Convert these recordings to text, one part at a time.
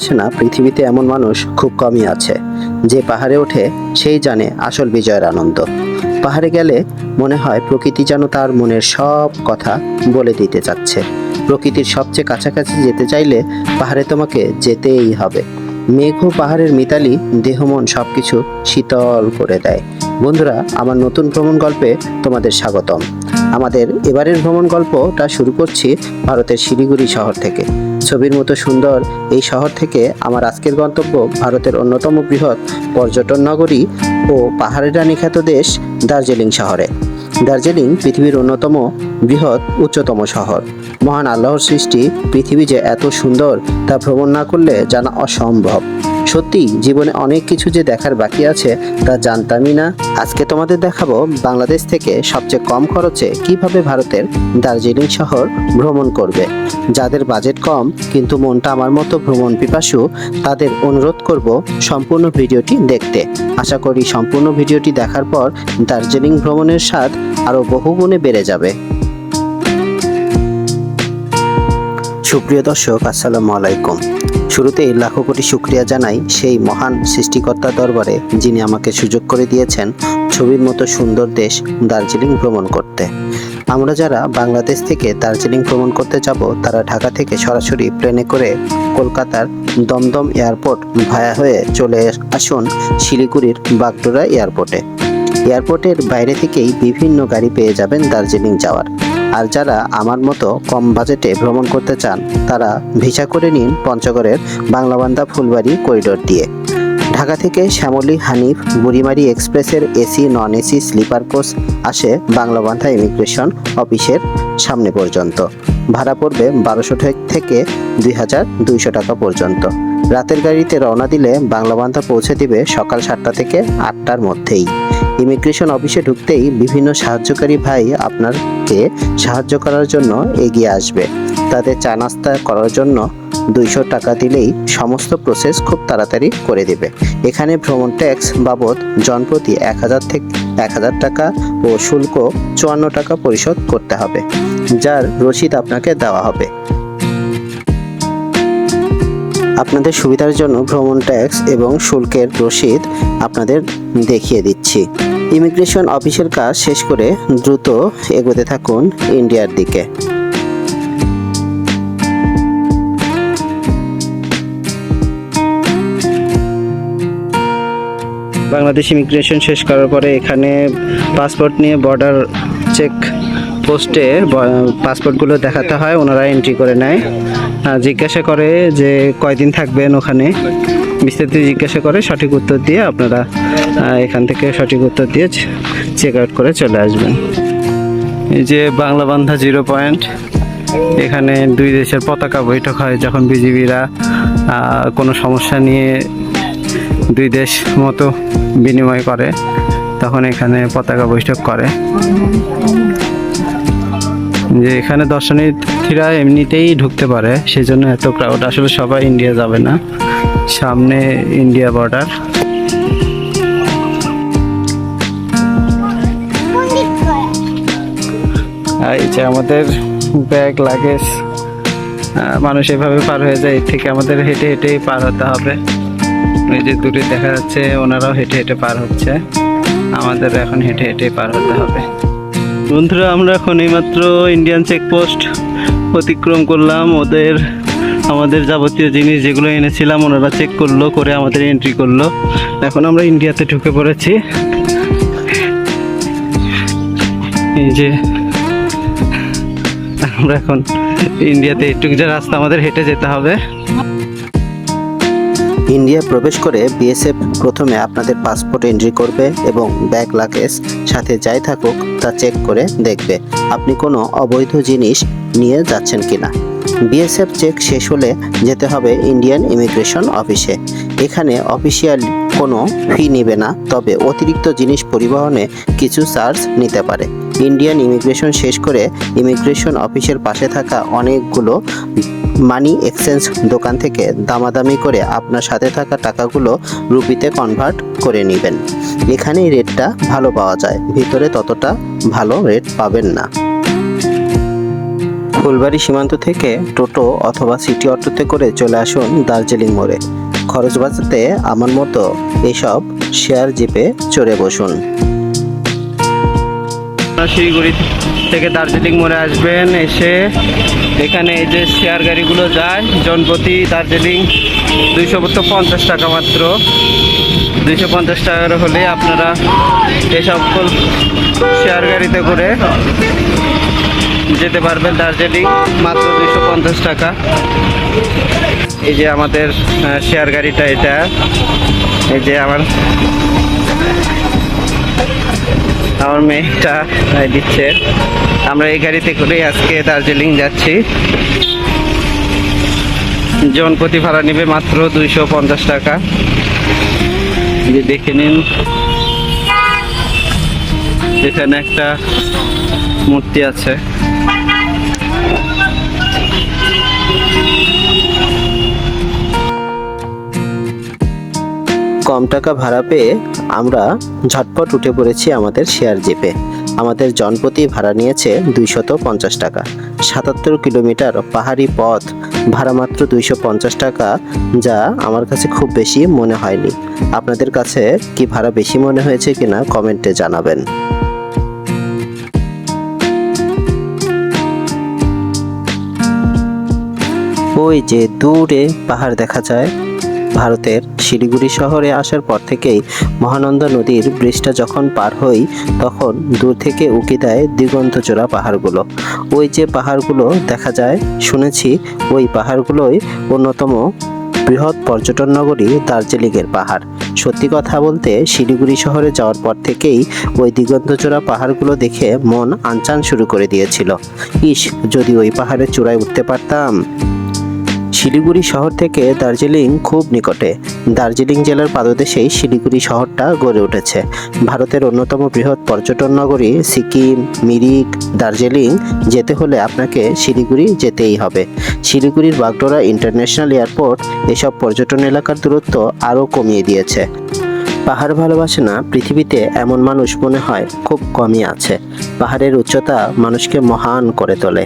ভালোবাসে না, পৃথিবীতে এমন মানুষ খুব কমই আছে। যে পাহাড়ে ওঠে, সেই জানে আসল বিজয়ের আনন্দ। পাহাড়ে গেলে মনে হয় প্রকৃতি যেন তার মনের সব কথা বলে দিতে চাচ্ছে। প্রকৃতির সবচেয়ে কাছাকাছি যেতে চাইলে পাহাড়ে তোমাকে যেতেই হবে। মেঘ ও পাহাড়ের মিতালি, দেহ, মন সবকিছু শীতল করে দেয়। বন্ধুরা, আমার নতুন ভ্রমণ গল্পে তোমাদের স্বাগতম। আমাদের এবারের ভ্রমণ গল্পটা শুরু করছি ভারতের শিলিগুড়ি শহর থেকে। ছবির মতো সুন্দর এই শহর থেকে আমার আজকের গন্তব্য ভারতের অন্যতম বৃহৎ পর্যটন নগরী ও পাহাড়ের নিখ্যাত খ্যাত দেশ দার্জিলিং শহরে। দার্জিলিং পৃথিবীর অন্যতম বৃহৎ উচ্চতম শহর। মহান আল্লাহর সৃষ্টি পৃথিবী যে এত সুন্দর তা ভ্রমণ না করলে জানা অসম্ভব। সত্যি, জীবনে অনেক কিছু যে দেখার বাকি আছে তা জানতামই না। আজকে তোমাদের দেখাবো বাংলাদেশ থেকে সবচেয়ে কম খরচে কীভাবে ভারতের দার্জিলিং শহর ভ্রমণ করবে। যাদের বাজেট কম, কিন্তু মনটা আমার মতো ভ্রমণ পিপাসু, তাদের অনুরোধ করব সম্পূর্ণ ভিডিওটি দেখতে। আশা করি সম্পূর্ণ ভিডিওটি দেখার পর দার্জিলিং ভ্রমণের স্বাদ আরও বহুগুণে বেড়ে যাবে। সুপ্রিয় দর্শক, আসসালামু আলাইকুম। শুরুতেই লাখো কোটি শুক্রিয়া জানাই সেই মহান সৃষ্টিকর্তার দরবারে, যিনি আমাকে সুযোগ করে দিয়েছেন ছবির মতো সুন্দর দেশ দার্জিলিং ভ্রমণ করতে। আমরা যারা বাংলাদেশ থেকে দার্জিলিং ভ্রমণ করতে যাব, তারা ঢাকা থেকে সরাসরি প্লেনে করে কলকাতার দমদম এয়ারপোর্ট ভায়া হয়ে চলে আসুন শিলিগুড়ির বাগডোরা এয়ারপোর্টে। এয়ারপোর্টের বাইরে থেকেই বিভিন্ন গাড়ি পেয়ে যাবেন দার্জিলিং যাওয়ার। আর যারা আমার মতো কম বাজেটে ভ্রমণ করতে চান, তারা ভিসা করে নিন পঞ্চগড়ের বাংলাবান্ধা ফুলবাড়ি করিডোর দিয়ে। ঢাকা থেকে শ্যামলী হানিফ, বুড়িমারি এক্সপ্রেসের AC non AC sleeper coach আসে বাংলাবান্ধা ইমিগ্রেশন অফিসের সামনে পর্যন্ত। ভাড়া পড়বে বারোশো থেকে দুই হাজার দুইশো টাকা পর্যন্ত। রাতের গাড়িতে রওনা দিলে বাংলাবান্ধা পৌঁছে দিবে সকাল সাতটা থেকে আটটার মধ্যেই। ইমিগ্রেশন অফিসে ঢুকতেই বিভিন্ন সাহায্যকারী ভাই আপনাকে সাহায্য করার জন্য এগিয়ে আসবে। তাদের চা নাস্তা করার জন্য দুইশো টাকা দিলেই সমস্ত প্রসেস খুব তাড়াতাড়ি করে দেবে। এখানে ভ্রমণ ট্যাক্স বাবদ জনপ্রতি এক হাজার থেকে এক হাজার টাকা ও শুল্ক চুয়ান্ন টাকা পরিশোধ করতে হবে, যার রসিদ আপনাকে দেওয়া হবে। আপনাদের সুবিধার জন্য ভ্রমণ ট্যাক্স এবং শুল্কের রসিদ আপনাদের দেখিয়ে দিচ্ছি। ইমিগ্রেশন অফিসের কাজ শেষ করে দ্রুত এগোতে থাকুন ইন্ডিয়ার দিকে। বাংলাদেশ ইমিগ্রেশন শেষ করার পরে এখানে পাসপোর্ট নিয়ে বর্ডার চেক পোস্টে পাসপোর্টগুলো দেখাতে হয়, ওনারা এন্ট্রি করে নেয়। জিজ্ঞাসা করে যে কয়দিন থাকবেন ওখানে। বিস্তারিত জিজ্ঞাসা করে সঠিক উত্তর দিয়ে আপনারা এখান থেকে সঠিক উত্তর দিয়ে চেক আউট করে চলে আসবেন। এই যে বাংলা বান্ধা জিরো পয়েন্ট, এখানে দুই দেশের পতাকা বৈঠক হয় যখন বিজিবিরা কোনো সমস্যা নিয়ে দুই দেশ মতো বিনিময় করে, তখন এখানে পতাকা বৈঠক করে। যে এখানে দর্শনার্থীরা এমনিতেই ঢুকতে পারে সেই জন্য এত ক্রাউড আসলে সবাই ইন্ডিয়া যাবে না, সামনে ইন্ডিয়া বর্ডার এই যে আমাদের ব্যাগ লাগেজ মানুষ এভাবে পার হয়ে যায়, এর থেকে আমাদের হেঁটে হেঁটেই পার হতে হবে। ওই যে দূরে দেখা যাচ্ছে, ওনারাও হেঁটে হেঁটে পার হচ্ছে। আমাদের এখন হেঁটে হেঁটে পার হতে হবে। বন্ধুরা, আমরা এখন এইমাত্র ইন্ডিয়ান চেকপোস্ট অতিক্রম করলাম। ওদের আমাদের যাবতীয় জিনিস যেগুলো এনেছিলাম, ওনারা চেক করল, করে আমাদের এন্ট্রি করল। এখন আমরা ইন্ডিয়াতে ঢুকে পড়েছি। এই যে, আমরা এখন ইন্ডিয়াতে একটু যে রাস্তা আমাদের হেঁটে যেতে হবে। ইন্ডিয়া প্রবেশ করে বিএসএফ প্রথমে আপনাদের পাসপোর্ট এন্ট্রি করবে এবং ব্যাগ লাগেজ সাথে যাই থাকুক তা চেক করে দেখবে আপনি কোনো অবৈধ জিনিস নিয়ে যাচ্ছেন কিনা। বিএসএফ চেক শেষ হলে যেতে হবে ইন্ডিয়ান ইমিগ্রেশন অফিসে এখানে অফিসিয়াল কোনো ফি নেবে না, তবে অতিরিক্ত জিনিস পরিবহনে কিছু চার্জ নিতে পারে। ইন্ডিয়ান ইমিগ্রেশন শেষ করে ইমিগ্রেশন অফিসের পাশে থাকা অনেকগুলো মানি এক্সচেঞ্জ দোকান থেকে দামাদামি করে আপনার সাথে থাকা টাকাগুলো রুপিতে কনভার্ট করে নেবেন। এখানেই রেটটা ভালো পাওয়া যায়। ভিতরে ততটা ভালো রেট পাবেন না। ফুলবাড়ি সীমান্ত থেকে টোটো অথবা সিটি অটোতে করে চলে আসুন দার্জিলিং মোড়ে। খরচ বাঁচাতে আমার মতো এসব শেয়ার জিপে চড়ে বসুন। শিলিগুড়ি থেকে দার্জিলিং মোড়ে আসবেন, এসে এখানে এই যে শেয়ার গাড়িগুলো যায়, জনপ্রতি দার্জিলিং দুইশো পঞ্চাশ টাকা মাত্র। দুইশো পঞ্চাশ টাকার হলে আপনারা সকল শেয়ার গাড়িতে করে যেতে পারবেন দার্জিলিং, মাত্র দুইশো পঞ্চাশ টাকা। এই যে আমাদের শেয়ার গাড়িটা এটা। এই যে আমার আমার মেয়েটা দিচ্ছে। আমরা এই গাড়িতে করে আজকে দার্জিলিং যাচ্ছি। জন প্রতি ভাড়া নেবে মাত্র দুইশো পঞ্চাশ টাকা। দেখে নিন। এখানে একটা মূর্তি আছে। কম টাকা ভাড়া পেয়ে আমরা ঝটপট উঠে পড়েছি আমাদের শেয়ার জিপে। আমাদের জনপ্রতি ভাড়া নিয়েছে দুইশত পঞ্চাশ টাকা। সাতাত্তর কিলোমিটার পাহাড়ি পথ, ভাড়া মাত্র দুইশো পঞ্চাশ টাকা, যা আমার কাছে খুব বেশি মনে হয়নি। আপনাদের কাছে কি ভাড়া বেশি মনে হয়েছে কিনা কমেন্টে জানাবেন। ওই যে দূরে পাহাড় দেখা যায় ভারতের শিলিগুড়ি শহরে আসার পর থেকেই মহানন্দা নদীর ব্রিজটা যখন পার হই, তখন দূর থেকে উঁকি দেয় দিগন্তচূড়া পাহাড়গুলো। ওই যে পাহাড়গুলো দেখা যায়, শুনেছি ওই পাহাড়গুলোই অন্যতম বৃহৎ পর্যটন নগরী দার্জিলিংয়ের পাহাড়। সত্যি কথা বলতে, শিলিগুড়ি শহরে যাওয়ার পর থেকেই ওই দিগন্তচূড়া পাহাড়গুলো দেখে মন আনচান শুরু করে দিয়েছিল। ইস, যদি ওই পাহাড়ের চূড়ায় উঠতে পারতাম। শিলিগুড়ি শহর থেকে দার্জিলিং খুব নিকটে। দার্জিলিং জেলার পাদদেশেই শিলিগুড়ি শহরটা গড়ে উঠেছে। ভারতের অন্যতম বৃহৎ পর্যটন নগরী সিকিম, মিরিক, দার্জিলিং, যেতে হলে আপনাকে শিলিগুড়ি যেতেই হবে। শিলিগুড়ির বাগডোরা ইন্টারন্যাশনাল এয়ারপোর্ট এসব পর্যটন এলাকার দূরত্ব আরও কমিয়ে দিয়েছে। পাহাড় ভালোবাসে না, পৃথিবীতে এমন মানুষ মনে হয় খুব কমই আছে। পাহাড়ের উচ্চতা মানুষকে মহান করে তোলে।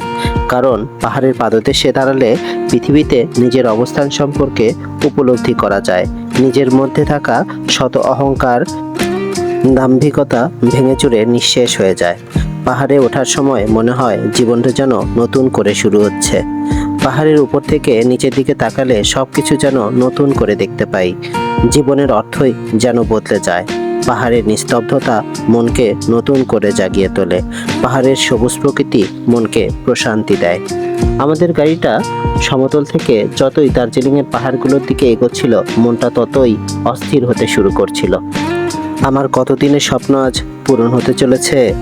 কারণ পাহাড়ের পাদদেশে দাঁড়ালে পৃথিবীতে নিজের অবস্থান সম্পর্কে উপলব্ধি করা যায়। নিজের মধ্যে থাকা শত অহংকার, দাম্ভিকতা ভেঙে চুরে নিঃশেষ হয়ে যায়। পাহাড়ে ওঠার সময় মনে হয় জীবনটা যেন নতুন করে শুরু হচ্ছে। পাহাড়ের উপর থেকে নিচের দিকে তাকালে সব কিছু যেন নতুন করে দেখতে পাই। জীবনের অর্থই যেন বদলে যায়। পাহাড়ের নিস্তব্ধতা মনকে নতুন করে জাগিয়ে তোলে। পাহাড়ের সবুজ প্রকৃতি মনকে প্রশান্তি দেয়। আমাদের গাড়িটা সমতল থেকে যতই দার্জিলিংয়ের পাহাড়গুলোর দিকে এগোচ্ছিল, মনটা ততই অস্থির হতে শুরু করছিল। আমার কতদিনের স্বপ্ন আজ পূরণ হতে চলেছে?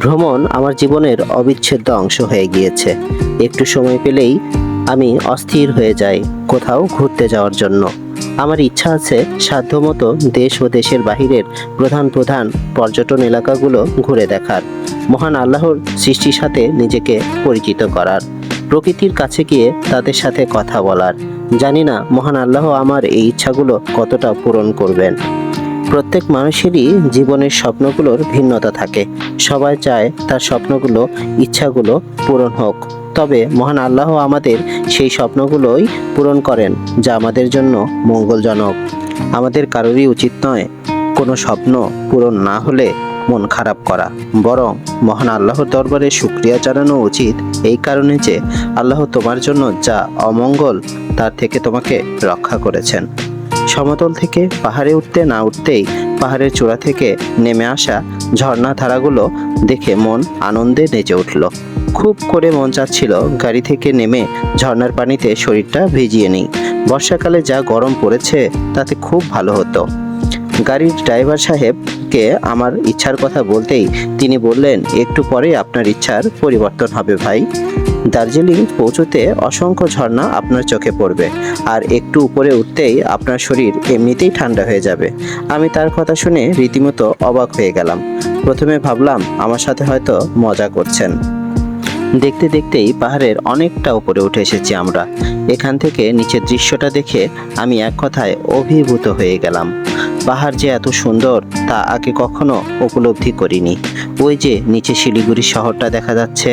ভ্রমণ আমার জীবনের অবিচ্ছেদ্য অংশ হয়ে গিয়েছে। একটু সময় পেলেই আমি অস্থির হয়ে যাই কোথাও ঘুরতে যাওয়ার জন্য। আমার ইচ্ছা আছে সাধ্যমতো দেশ ও দেশের বাহিরের প্রধান প্রধান পর্যটন এলাকাগুলো ঘুরে দেখার। মহান আল্লাহর সৃষ্টির সাথে নিজেকে পরিচিত করার। প্রকৃতির কাছে গিয়ে তাদের সাথে কথা বলার। জানি না মহান আল্লাহ আমার এই ইচ্ছাগুলো কতটা পূরণ করবেন। প্রত্যেক মানুষেরই জীবনের স্বপ্নগুলোর ভিন্নতা থাকে। সবাই চায় তার স্বপ্নগুলো, ইচ্ছাগুলো পূরণ হোক। তবে মহান আল্লাহ আমাদের সেই স্বপ্নগুলোই পূরণ করেন, যা আমাদের জন্য মঙ্গলজনক। আমাদের কারোরই উচিত নয় কোনো স্বপ্ন পূরণ না হলে মন খারাপ করা। বরং মহান আল্লাহর দরবারে শুক্রিয়া জানানো উচিত এই কারণে যে আল্লাহ তোমার জন্য যা অমঙ্গল, তার থেকে তোমাকে রক্ষা করেছেন। সমতল থেকে পাহাড়ে উঠতে না উঠতেই পাহাড়ের চূড়া থেকে নেমে আসা ঝর্ণা ধারাগুলো দেখে মন আনন্দে নেচে উঠল। খুব করে মন চাচ্ছিল গাড়ি থেকে নেমে ঝর্ণার পানিতে শরীরটা ভিজিয়ে নিই। বর্ষাকালে যা গরম পড়েছে, তাতে খুব ভালো হতো। গাড়ির ড্রাইভার সাহেবকে আমার ইচ্ছার কথা বলতেই তিনি বললেন, একটু পরে আপনার ইচ্ছার পরিবর্তন হবে ভাই। দার্জিলিং পৌঁছতে অসংখ্য ঝর্ণা আপনার চোখে পড়বে, আর একটু উপরে উঠতেই আপনার শরীর এমনিতেই ঠান্ডা হয়ে যাবে। আমি তার কথা শুনে রীতিমতো অবাক হয়ে গেলাম। প্রথমে ভাবলাম আমার সাথে হয়তো মজা করছেন। দেখতে দেখতেই পাহাড়ের অনেকটা উপরে উঠে এসেছি আমরা। এখান থেকে নিচের দৃশ্যটা দেখে আমি এক কথায় অভিভূত হয়ে গেলাম। পাহাড় যে এত সুন্দর তা আগে কখনো উপলব্ধি করিনি। ওই যে নিচে শিলিগুড়ি শহরটা দেখা যাচ্ছে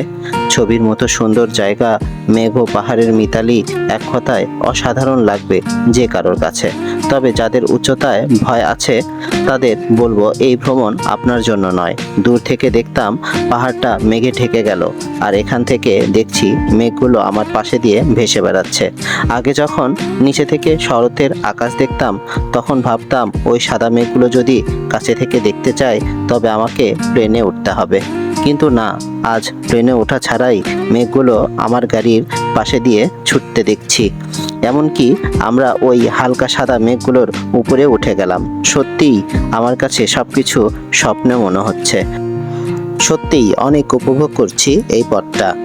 ছবির মতো সুন্দর জায়গা, মেঘ ও পাহাড়ের মিতালি এক কথায় অসাধারণ লাগবে যে কারোর কাছে। তবে যাদের উচ্চতায় ভয় আছে, তাদের বলব এই ভ্রমণ আপনার জন্য নয়। দূর থেকে দেখতাম পাহাড়টা মেঘে ঢেকে গেল, আর এখান থেকে দেখছি মেঘগুলো আমার পাশে দিয়ে ভেসে বেড়াচ্ছে। আগে যখন নিচে থেকে শরতের আকাশ দেখতাম, তখন ভাবতাম, ওই সাদা মেঘগুলো যদি কাছে থেকে দেখতে চাই তবে আমাকে প্লেনে উঠতে হবে। কিন্তু না, আজ ট্রেনে ওঠা ছাড়াই মেঘগুলো আমার গাড়ির পাশে দিয়ে ছুটতে দেখছি। এমনকি আমরা ওই হালকা সাদা মেঘগুলোর উপরে উঠে গেলাম। সত্যিই আমার কাছে সব কিছু স্বপ্নে মনে হচ্ছে। সত্যিই অনেক উপভোগ করছি এই পথটা।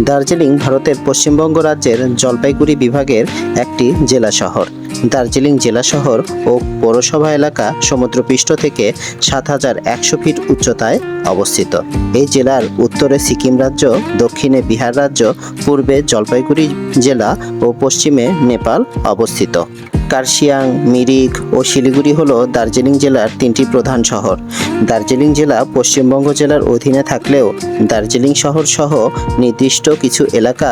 দার্জিলিং ভারতের পশ্চিমবঙ্গ রাজ্যের জলপাইগুড়ি বিভাগের একটি জেলা শহর। দার্জিলিং জেলা শহর ও পৌরসভা এলাকা সমুদ্রপৃষ্ঠ থেকে সাত হাজার একশো ফিট উচ্চতায় অবস্থিত। এই জেলার উত্তরে সিকিম রাজ্য, দক্ষিণে বিহার রাজ্য, পূর্বে জলপাইগুড়ি জেলা ও পশ্চিমে নেপাল অবস্থিত। কার্শিয়াং, মিরিক ও শিলিগুড়ি হল দার্জিলিং জেলার তিনটি প্রধান শহর। দার্জিলিং জেলা পশ্চিমবঙ্গ জেলার অধীনে থাকলেও দার্জিলিং শহর সহ নির্দিষ্ট কিছু এলাকা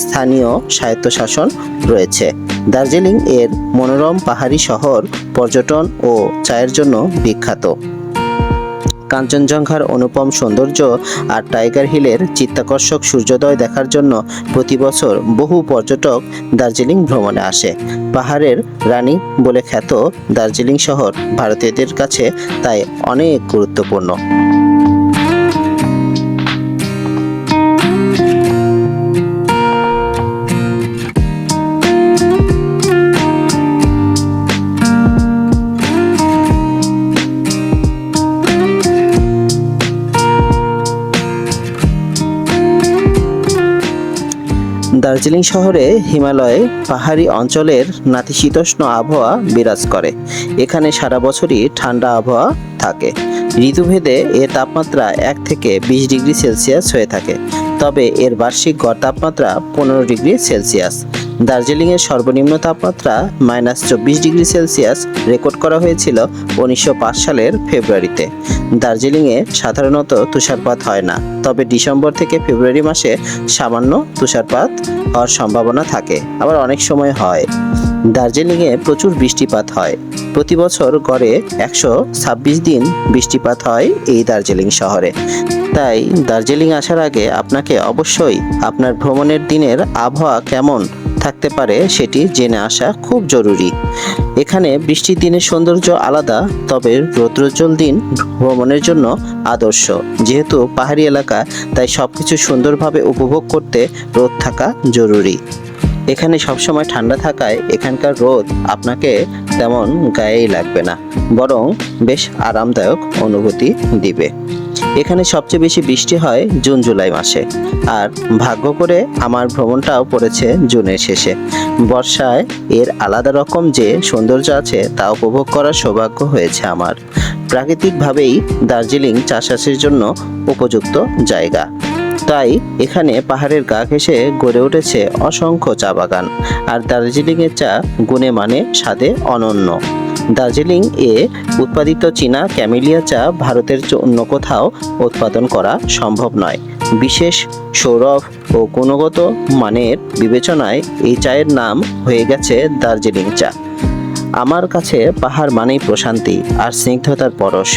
স্থানীয় স্বায়ত্তশাসন রয়েছে। দার্জিলিং এর মনোরম পাহাড়ি শহর, পর্যটন ও চায়ের জন্য বিখ্যাত। কাঞ্চনজঙ্ঘার অনুপম সৌন্দর্য আর টাইগার হিলের চিত্তাকর্ষক সূর্যোদয় দেখার জন্য প্রতি বছর বহু পর্যটক দার্জিলিং ভ্রমণে আসে। পাহাড়ের রানী বলে খ্যাত দার্জিলিং শহর ভারতীয়দের কাছে তাই অনেক গুরুত্বপূর্ণ। দার্জিলিং শহরে হিমালয়ে পাহাড়ি অঞ্চলের নাতিশীতোষ্ণ আবহাওয়া বিরাজ করে। এখানে সারা বছরই ঠান্ডা আবহাওয়া থাকে। ঋতুভেদে এর তাপমাত্রা এক থেকে বিশ ডিগ্রি সেলসিয়াস হয়ে থাকে। তবে এর বার্ষিক গড় তাপমাত্রা পনেরো ডিগ্রি সেলসিয়াস। দার্জিলিংয়ের সর্বনিম্ন তাপমাত্রা মাইনাস চব্বিশ ডিগ্রি সেলসিয়াস রেকর্ড করা হয়েছিল উনিশশো পাঁচ সালের ফেব্রুয়ারিতে। দার্জিলিংয়ে সাধারণত তুষারপাত হয় না, তবে ডিসেম্বর থেকে ফেব্রুয়ারি মাসে সামান্য তুষারপাত হওয়ার সম্ভাবনা থাকে, আবার অনেক সময় হয়। দার্জিলিংয়ে প্রচুর বৃষ্টিপাত হয়। প্রতি বছর গড়ে একশো ছাব্বিশ দিন বৃষ্টিপাত হয় এই দার্জিলিং শহরে। তাই দার্জিলিং আসার আগে আপনাকে অবশ্যই আপনার ভ্রমণের দিনের আবহাওয়া কেমন থাকতে পারে সেটি জেনে আসা খুব জরুরি। এখানে বৃষ্টির দিনের সৌন্দর্য আলাদা, তবে রৌদ্রোজ্জ্বল দিন ভ্রমণের জন্য আদর্শ। যেহেতু পাহাড়ি এলাকা, তাই সবকিছু সুন্দরভাবে উপভোগ করতে রোদ থাকা জরুরি। এখানে সবসময় ঠান্ডা থাকায় এখানকার রোদ আপনাকে তেমন গায়েই লাগবে না, বরং বেশ আরামদায়ক অনুভূতি দিবে। এখানে সবচেয়ে বেশি বৃষ্টি হয় জুন, জুলাই মাসে। আর ভাগ্য করে আমার ভ্রমণটাও পড়েছে জুনের শেষে। বর্ষায় এর আলাদা রকম যে সৌন্দর্য আছে তা উপভোগ করার সৌভাগ্য হয়েছে আমার। প্রাকৃতিকভাবেই দার্জিলিং চাষাবাসের জন্য উপযুক্ত জায়গা। তাই এখানে পাহাড়ের গা ঘেঁষে গড়ে উঠেছে অসংখ্য চা বাগান। আর দার্জিলিংয়ের চা গুণে মানে স্বাদে অনন্য। দার্জিলিং এ উৎপাদিত চীনা ক্যামেলিয়া চা ভারতের অন্য কোথাও উৎপাদন করা সম্ভব নয়। বিশেষ সৌরভ ও গুণগত মানের বিবেচনায় এই চায়ের নাম হয়ে গেছে দার্জিলিং চা। আমার কাছে পাহাড় মানেই প্রশান্তি আর স্নিগ্ধতার পরশ।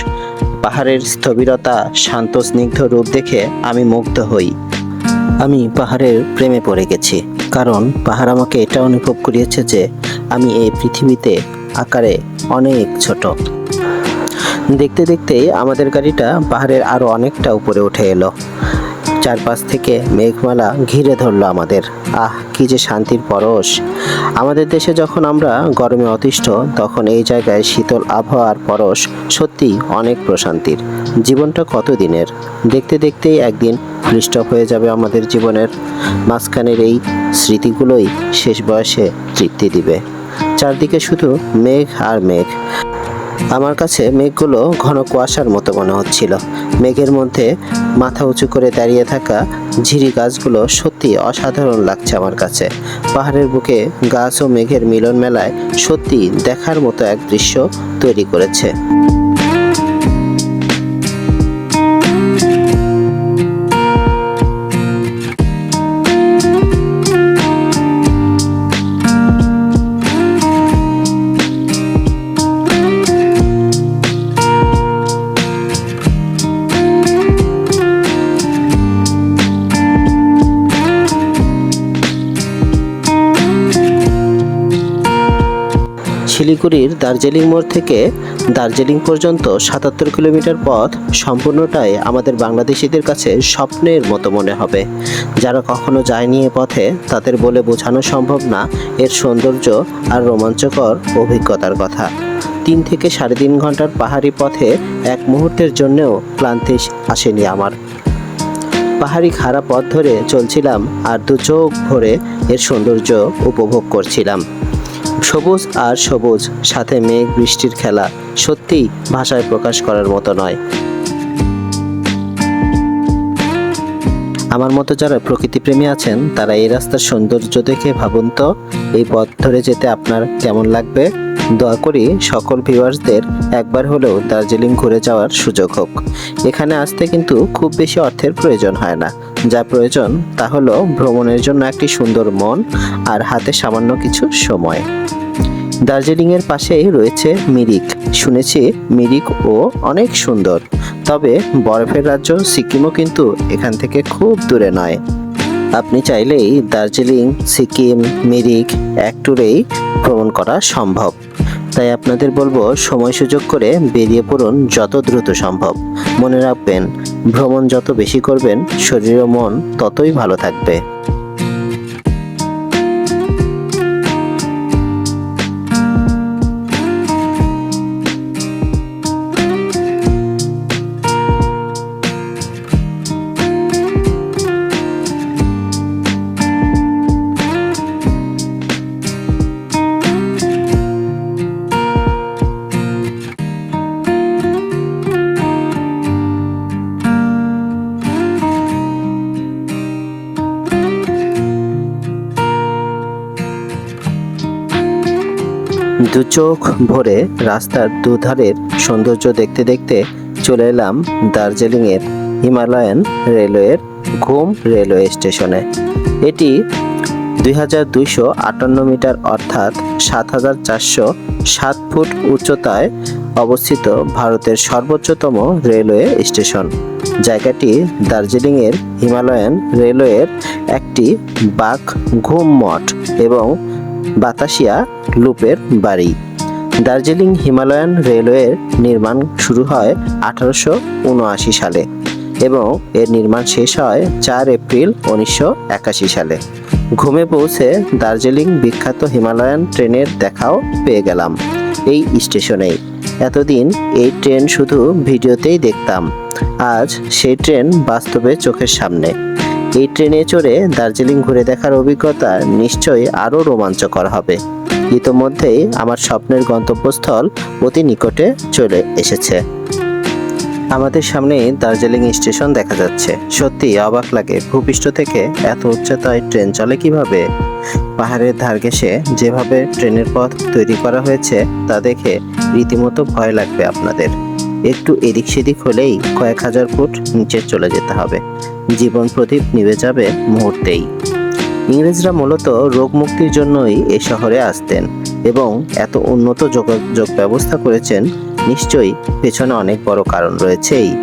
পাহাড়ের স্থবিরতা, শান্ত স্নিগ্ধ রূপ দেখে আমি মুগ্ধ হই। আমি পাহাড়ের প্রেমে পড়ে গেছি, কারণ পাহাড় আমাকে এটা অনুভব করিয়েছে যে আমি এই পৃথিবীতে আকারে অনেক ছোট। দেখতে দেখতে আমাদের গাড়িটা পাহাড়ের আরও অনেকটা উপরে উঠে এলো। চারপাশ থেকে মেঘমালা ঘিরে ধরলো আমাদের। আহ, কি যে শান্তির পরশ। আমাদের দেশে যখন আমরা গরমে অতিষ্ঠ, তখন এই জায়গায় শীতল আবহাওয়ার পরশ সত্যি অনেক প্রশান্তির। জীবনটা কত দিনের? দেখতে দেখতেই একদিন ফ্লিস্টপ হয়ে যাবে আমাদের জীবনের। মাঝখানের এই স্মৃতিগুলোই শেষ বয়সে তৃপ্তি দিবে। চারদিকে শুধু মেঘ আর মেঘ। আমার কাছে মেঘগুলো ঘন কুয়াশার মতো মনে হচ্ছিল। মেঘের মধ্যে মাথা উঁচু করে দাঁড়িয়ে থাকা ঝিরি গাছগুলো সত্যি অসাধারণ লাগছে আমার কাছে। পাহাড়ের বুকে গাছ ও মেঘের মিলন মেলায় সত্যি দেখার মতো এক দৃশ্য তৈরি করেছে। শিলিগুড়ির দার্জিলিং মোড় থেকে দার্জিলিং পর্যন্ত সাতাত্তর কিলোমিটার পথ সম্পূর্ণটাই আমাদের বাংলাদেশিদের কাছে স্বপ্নের মতো মনে হবে। যারা কখনো যায়নি এ পথে, তাদের বলে বোঝানো সম্ভব না এর সৌন্দর্য আর রোমাঞ্চকর অভিজ্ঞতার কথা। তিন থেকে সাড়ে তিন ঘণ্টার পাহাড়ি পথে এক মুহূর্তের জন্যও ক্লান্তি আসেনি আমার। পাহাড়ি খাড়া পথ ধরে চলছিলাম আর দু চোখ ভরে এর সৌন্দর্য উপভোগ করছিলাম। সবুজ আর সবুজ, সাথে মেঘ বৃষ্টির খেলা। সত্যিই ভাষায় প্রকাশ করার মতো নয়। আমার মতো যারা প্রকৃতিপ্রেমী আছেন, তারা এই রাস্তার সৌন্দর্য দেখে ভাবুন তো, এই পথ ধরে যেতে আপনার কেমন লাগবে? দয়া করি সকল ভিউয়ার্সদের একবার হলেও দার্জিলিং ঘুরে যাওয়ার সুযোগ হোক। এখানে আসতে কিন্তু খুব বেশি অর্থের প্রয়োজন হয় না। যা প্রয়োজন তা হলো ভ্রমণের জন্য একটি সুন্দর মন আর হাতে সামান্য কিছু সময়। দার্জিলিংয়ের পাশেই রয়েছে মিরিক। শুনেছি মিরিক ও অনেক সুন্দর। তবে বরফের রাজ্য সিকিমও কিন্তু এখান থেকে খুব দূরে নয়। আপনি চাইলেই দার্জিলিং, সিকিম, মিরিক এক ট্যুরেই ভ্রমণ করা সম্ভব। তাই আপনাদের বলব সময় সুযোগ করে বেরিয়ে পড়ুন যত দ্রুত সম্ভব। মনে রাখবেন, ভ্রমণ যত বেশি করবেন, শরীর ও মন ততই ভালো থাকবে। দু চোখ ভরে রাস্তার দুধারের সৌন্দর্য দেখতে দেখতে চলে এলাম দার্জিলিংয়ের হিমালয়ান রেলওয়ের ঘুম রেলওয়ে স্টেশনে। এটি দুই হাজার দুইশো আটান্ন মিটার অর্থাৎ সাত হাজার চারশো সাত ফুট উচ্চতায় অবস্থিত ভারতের সর্বোচ্চতম রেলওয়ে স্টেশন। জায়গাটি দার্জিলিংয়ের হিমালয়ান রেলওয়ের একটি বাঘ ঘুম মঠ এবং বাতাসিয়া লুপের বাড়ি। দার্জিলিং হিমালয়ান রেলওয়ের নির্মাণ শুরু হয় আঠারোশো উনআশি সালে এবং এর নির্মাণ শেষ হয় চার এপ্রিল উনিশশো একাশি সালে। ঘুমে পৌঁছে দার্জিলিং বিখ্যাত হিমালয়ান ট্রেনের দেখাও পেয়ে গেলাম এই স্টেশনেই। এতদিন এই ট্রেন শুধু ভিডিওতেই দেখতাম, আজ সেই ট্রেন বাস্তবে চোখের সামনে। এই ট্রেনে চড়ে দার্জিলিং ঘুরে দেখার অভিজ্ঞতা নিশ্চয়ই আরও রোমাঞ্চকর হবে। ইতোমধ্যেই আমার স্বপ্নের গন্তব্যস্থল অতি নিকটে চলে এসেছে। আমাদের সামনে দার্জিলিং স্টেশন দেখা যাচ্ছে। সত্যি অবাক লাগে, ভূপৃষ্ঠ থেকে এত উচ্চতায় ট্রেন চলে কীভাবে? পাহাড়ের ধার ঘেঁষে যেভাবে ট্রেনের পথ তৈরি করা হয়েছে, তা দেখে রীতিমতো ভয় লাগবে আপনাদের। একটু এদিক সেদিক হলেই কয়েক হাজার ফুট নিচে চলে যেতে হবে। জীবন প্রদীপ নিভে যাবে মুহূর্তেই। ইংরেজরা মূলত রোগ মুক্তির জন্যই এ শহরে আসতেন এবং এত উন্নত যোগাযোগ ব্যবস্থা করেছেন নিশ্চয়ই পেছনে অনেক বড় কারণ রয়েছেই।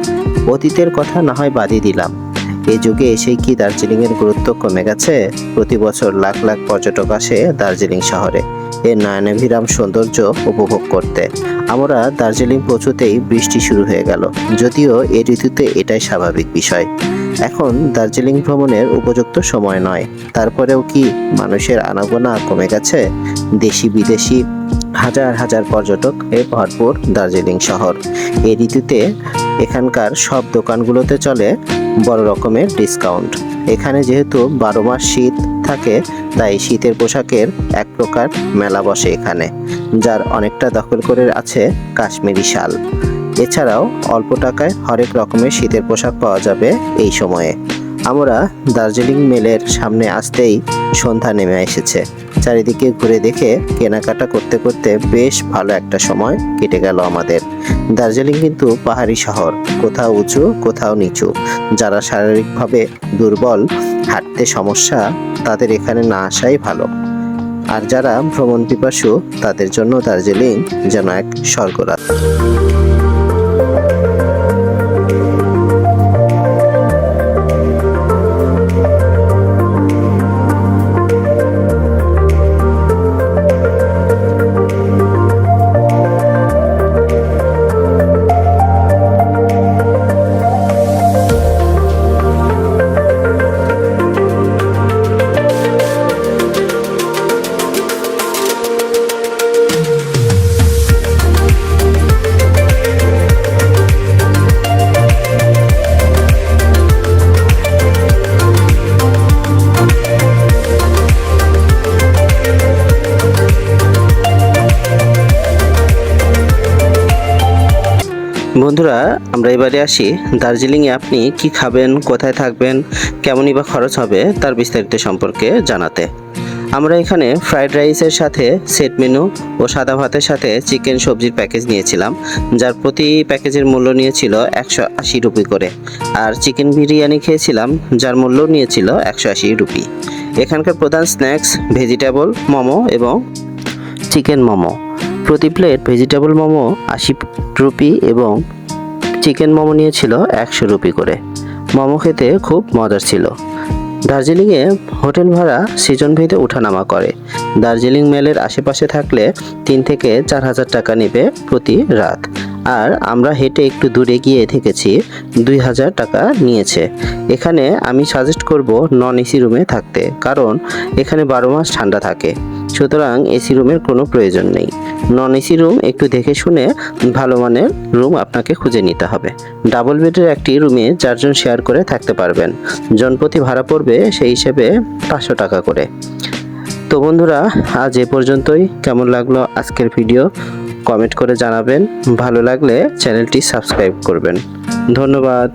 অতীতের কথা না হয় বাদই দিলাম। এই যুগে এসেই কি দার্জিলিংয়ের গুরুত্ব কমে গেছে? প্রতি বছর লাখ লাখ পর্যটক আসে দার্জিলিং শহরে। এর নয়নাভিরাম সৌন্দর্য উপভোগ করতে। আমরা দার্জিলিং পৌঁছতেই বৃষ্টি শুরু হয়ে গেল। যদিও এ ঋতুতে এটাই স্বাভাবিক বিষয়। এখন দার্জিলিং ভ্রমণের উপযুক্ত সময় নয়। তারপরেও কি মানুষের আনাগোনা কমে গেছে? দেশি বিদেশি হাজার হাজার পর্যটক এ ভরপুর দার্জিলিং শহর। এ ঋতুতে এখানকার সব দোকানগুলোতে চলে বড় রকমের ডিসকাউন্ট এখানে যেহেতু বারো মাস শীত থাকে, তাই শীতের পোশাকের এক প্রকার মেলা বসে এখানে, যার অনেকটা দখল করে আছে কাশ্মীরি শাল। এছাড়াও অল্প টাকায় হরেক রকমের শীতের পোশাক পাওয়া যাবে এই সময়ে। আমরা দার্জিলিং মেলের সামনে আসতেই সন্ধ্যা নেমে এসেছে। চারিদিকে ঘুরে দেখে কেনাকাটা করতে করতে বেশ ভালো একটা সময় কেটে গেল আমাদের। দার্জিলিং কিন্তু পাহাড়ি শহর, কোথাও উঁচু, কোথাও নিচু। যারা শারীরিকভাবে দুর্বল, হাঁটতে সমস্যা, তাদের এখানে না আসাই ভালো। আর যারা ভ্রমণ পিপাসু তাদের জন্য দার্জিলিং যেন এক স্বর্গরাত। বন্ধুরা, আমরা এবারে আসি। দার্জিলিংয়ে আপনি কি খাবেন, কোথায় থাকবেন, কেমনই বা খরচ হবে তার বিস্তারিত সম্পর্কে জানাতে। আমরা এখানে ফ্রাইড রাইসের সাথে সেট মেনু ও সাদা ভাতের সাথে চিকেন সবজির প্যাকেজ নিয়েছিলাম, যার প্রতি প্যাকেজের মূল্য নিয়েছিল একশো আশি রুপি করে। আর চিকেন বিরিয়ানি খেয়েছিলাম, যার মূল্য নিয়েছিল একশো আশি রুপি। এখানকার প্রধান স্ন্যাক্স ভেজিটেবল, মোমো এবং চিকেন মোমো। প্রতি প্লেট ভেজিটেবল মোমো, আশি রুপি এবং চিকেন মোমো নিয়েছিল একশো রুপি করে। মোমো খেতে খুব মজার ছিল। দার্জিলিংয়ে হোটেল ভাড়া সিজন ভেদে ওঠানামা করে। দার্জিলিং মেলের আশেপাশে থাকলে তিন থেকে চার হাজার টাকা নেবে প্রতি রাত। আর আমরা হেঁটে একটু দূরে গিয়ে থেকেছি, দুই হাজার টাকা নিয়েছে। এখানে আমি সাজেস্ট করব নন এসি রুমে থাকতে, কারণ এখানে বারো মাস ঠান্ডা থাকে। সুতরাং এসি রুমের কোনো প্রয়োজন নেই। নন এসি রুম একটু দেখে শুনে ভালো মানের রুম আপনাকে খুঁজে নিতে হবে। ডাবল বেডের একটি রুমে চারজন শেয়ার করে থাকতে পারবেন। জনপ্রতি ভাড়া পড়বে সেই হিসেবে পাঁচশো টাকা করে। তো বন্ধুরা, আজ এ পর্যন্তই। কেমন লাগল আজকের ভিডিও কমেন্ট করে জানাবেন। ভালো লাগলে চ্যানেলটি সাবস্ক্রাইব করবেন। ধন্যবাদ।